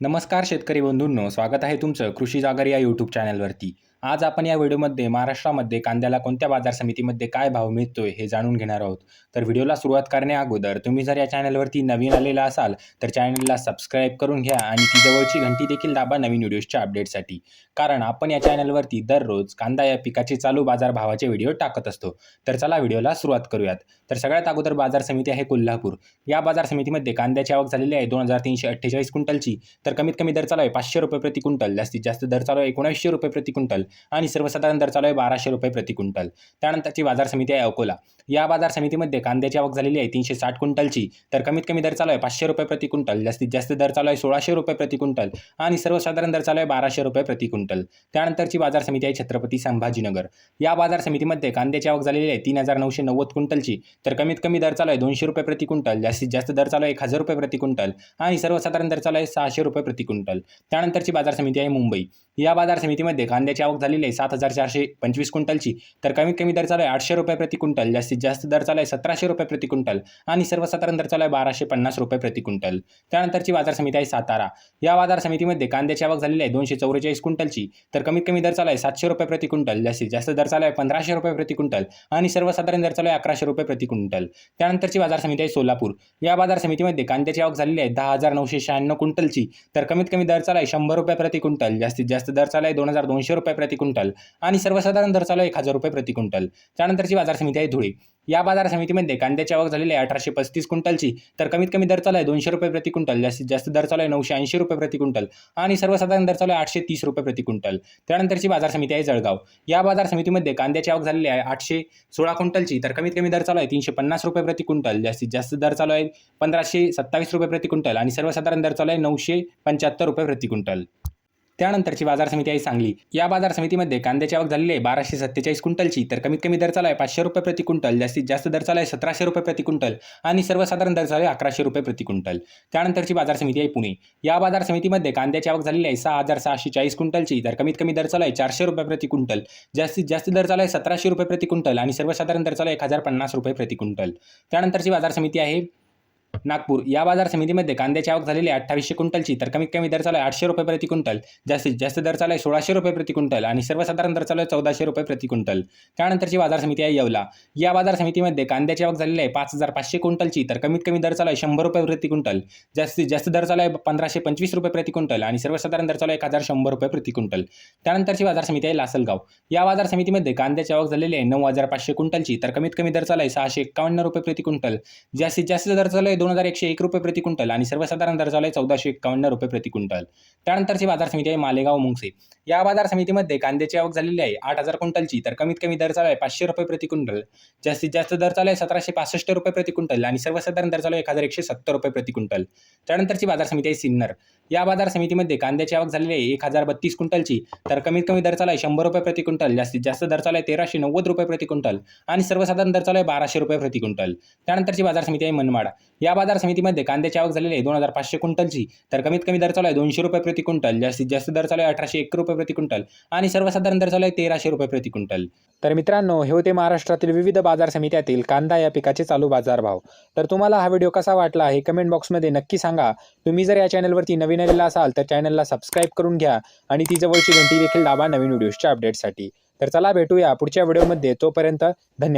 नमस्कार शेतकरी बंधूंनो स्वागत आहे तुमचं कृषी जागर या यूट्यूब चॅनलवरती आज आपण या व्हिडिओमध्ये महाराष्ट्रामध्ये कांद्याला कोणत्या बाजार समितीमध्ये काय भाव मिळतोय हे जाणून घेणार आहोत. तर व्हिडिओला सुरुवात करण्या अगोदर तुम्ही जर या चॅनलवरती नवीन आलेला असाल तर चॅनलला सबस्क्राईब करून घ्या आणि ती जवळची घंटी देखील दाबा नवीन व्हिडिओजच्या अपडेटसाठी कारण आपण या चॅनलवरती दररोज कांदा या पिकाचे चालू बाजार भावाचे व्हिडिओ टाकत असतो. तर चला व्हिडिओला सुरुवात करूयात. तर सगळ्यात अगोदर बाजार समिती आहे कोल्हापूर. या बाजार समितीमध्ये कांद्याची आवक झालेली आहे दोन हजार तीनशे अठ्ठेचाळीस क्विंटलची. तर कमीत कमी दर चालू आहे पाचशे रुपये प्रति क्विंटल. जास्तीत जास्त दर चालू आहे एकोणऐंशी रुपये प्रति क्विंटल आणि सर्वसाधारण दर चालू आहे बाराशे रुपये प्रति क्विंटल. त्यानंतरची बाजार समिती आहे अकोला. या बाजार समितीमध्ये कांद्याची आवक झालेली आहे तीनशे साठ क्विंटलची. तर कमीत कमी दर चालू आहे पाचशे रुपये प्रति क्विंटल. जास्तीत जास्त दर चालू आहे सोळाशे रुपये प्रति क्विंटल आणि सर्वसाधारण दर चालू आहे बाराशे रुपये प्रति क्विंटल. त्यानंतरची बाजार समिती आहे छत्रपती संभाजीनगर. या बाजार समितीमध्ये कांद्याची आवक झालेली आहे तीन हजार नऊशे नव्वद क्विंटलची. तर कमीत कमी दर चालू आहे दोनशे रुपये प्रति क्विंटल. जास्तीत जास्त दर चालू आहे एक हजार रुपये प्रति क्विंटल आणि सर्वसाधारण दर चालू आहे सहाशे रुपये प्रति क्विंटल. त्यानंतरची बाजार समिती आहे मुंबई. या बाजार समितीमध्ये कांद्याची आवक झालेली आहे सात हजार चारशे पंचवीस क्विंटलची. तर कमीत कमी दर चालू आहे आठशे रुपये प्रति क्विंटल. जास्तीत जास्त दर चालू आहे सतराशे रुपये प्रति क्विंटल. आणि सर्वसाधारण दर चालू आहे बाराशे पन्नास रुपये प्रति क्विंटल. त्यानंतरची बाजार समिती आहे सातारा. या बाजार समितीमध्ये कांद्याची आवक झालेली आहे दोनशे चौवेचाळीस क्विंटलची. तर कमीत कमी दर चालू आहे सातशे रुपये प्रति क्विंटल. जास्तीत जास्त दर चालू आहे पंधराशे रुपये प्रति क्विंटल. आणि सर्वसाधारण दर चालू आहे अकराशे रुपये प्रति क्विंटल. त्यानंतरची बाजार समिती आहे सोलापूर. या बाजार समितीमध्ये कांद्याची आवक झालेली आहे दहा हजार नऊशे शहाण्णव क्विंटलची. तर कमीत कमी दर चालू आहे शंभर रुपये प्रति क्विंटल जास्तीत जास्त दर चालू आहे दोन हजार दोनशे रुपये प्रति क्विंटल आणि सर्वसाधारण दर चालू आहे एक हजार रुपये प्रति क्विंटल. त्यानंतरची बाजार समिती आहे धुळे. या बाजार समितीमध्ये कांद्याची आवक झालेली आहे अठराशे पस्तीस क्विंटलची. तर कमीत कमी दर चालू आहे दोनशे रुपये प्रति क्विंटल. जास्तीत जास्त दर चालू आहे नऊशे ऐंशी रुपये प्रति क्विंटल. आणि सर्वसाधारण दर चालू आहे आठशे तीस रुपये प्रति क्विंटल. त्यानंतरची बाजार समिती आहे जळगाव. या बाजार समितीमध्ये कांद्याची आवक झालेली आहे आठशे सोळा क्विंटलची. तर कमीत कमी दर चालू आहे तीनशे पन्नास रुपये प्रति क्विंटल. जास्तीत जास्त दर चालू आहे पंधराशे सत्तावीस रुपये प्रति क्विंटल. आणि सर्वसाधारण दर चालू आहे नऊशे पंच्याहत्तर रुपये प्रति क्विंटल. त्यानंतरची बाजार समिती आहे सांगली. या बाजार समितीमध्ये कांद्याची आवक झालेली आहे बाराशे सत्तेचाळीस क्विंटलची. तर कमीत कमी दर चालू आहे पाचशे रुपये प्रति क्विंटल. जास्तीत जास्त दर चालू आहे सतराशे रुपये प्रति क्विंटल. आणि सर्वसाधारण दर चालू आहे अकराशे रुपये प्रति क्विंटल. त्यानंतरची बाजार समिती आहे पुणे. या बाजार समितीमध्ये कांद्याची आवक झालेली आहे सहा हजार सहाशे चाळीस क्विंटलची. तर कमीत कमी दर चालू आहे चारशे रुपये प्रति क्विंटल. जास्तीत जास्त दर चालू आहे सतराशे रुपये प्रति क्विंटल. आणि सर्वसाधारण दर चालू आहे एक हजार पन्नास रुपये प्रति क्विंटल. त्यानंतरची बाजार समिती आहे नागपूर या बाजार समितीमध्ये कांद्याची आवक झालेली आहे अठ्ठावीसशे क्विंटलची. तर कमीत कमी दर चालू आहे आठशे रुपये प्रति क्विंटल. जास्तीत जास्त दर चालू आहे सोळाशे रुपये प्रति क्विंटल आणि सर्वसाधारण दर चालू आहे चौदाशे रुपये प्रति क्विंटल. त्यानंतरची बाजार समिती आहे येवला. या बाजार समितीमध्ये कांद्याची आवक झालेली आहे पाच हजार पाचशे क्विंटलची. तर कमीत कमी दर चालू आहे शंभर रुपये प्रति क्विंटल. जास्तीत जास्त दर चालू आहे पंधराशे पंचवीस रुपये प्रति क्विंटल आणि सर्वसाधारण दर चालू आहे एक हजार शंभर रुपये प्रति क्विंटल. त्यानंतरची बाजार समिती आहे लासलगाव. या बाजार समितीमध्ये कांद्याची आवक झालेली आहे नऊ हजार पाचशे क्विंटलची. तर कमीत कमी दर चालू आहे सहाशे एक्कावन्न रुपये प्रति क्विंटल. जास्तीत जास्त दर चालू आहे दोन हजार एकशे एक रुपये प्रति क्विंटल आणि सर्वसाधारण दर चालू आहे चौदाशे एक्कावन्न रुपये प्रति क्विंटल. त्यानंतरची बाजार समिती आहे मालेगाव मुंगसे. या बाजार समितीमध्ये कांद्याची आवक झालेली आहे आठ हजार क्विंटलची तर कमीत कमी दर चालू आहे पाचशे रुपये प्रति क्विंटल. जास्तीत जास्त दर चालू आहे सतराशे पासष्ट रुपये प्रति क्विंटल आणि सर्वसाधारण दर चालू आहे एक हजार एकशे सत्तर रुपये प्रति क्विंटल. त्यानंतरची बाजार समिती आहे सिन्नर. या बाजार समितीमध्ये कांद्याची आवक झालेली आहे एक हजार बत्तीस क्विंटलची तर कमीत कमी दर चालू आहे शंभर रुपये प्रति क्विंटल जास्तीत जास्त दर चालू आहे तेराशे नव्वद रुपये प्रति क्विंटल आणि सर्वसाधारण दर चालू आहे बाराशे रुपये प्रति क्विंटल. त्यानंतरची बाजार समिती आहे मनमाड. या बाजार समितीमध्ये कांद्याची आवक झालेली आहे. दोन हजार पाचशे क्विंटलची. तर कमीत कमी दर चालू आहे दोनशे रुपये प्रति क्विंटल. जास्तीत जास्त दर चालू आहे अठराशे एक रुपये प्रति क्विंटल. आणि सर्वसाधारण दर चालू आहे तेराशे रुपये प्रति क्विंटल. तर मित्रांनो हे होते महाराष्ट्रातील विविध बाजार समित्यातील कांदा या पिकाचे चालू बाजारभाव तर तुम्हाला हा व्हिडिओ कसा वाटला हे कमेंट बॉक्समध्ये नक्की सांगा. तुम्ही जर या चॅनलवरती नवीन आलेला असाल तर चॅनलला सबस्क्राईब करून घ्या आणि ती जवळची घंटी देखील दाबा नवीन व्हिडिओजच्या अपडेटसाठी. तर चला भेटूया पुढच्या व्हिडिओमध्ये. तोपर्यंत धन्यवाद.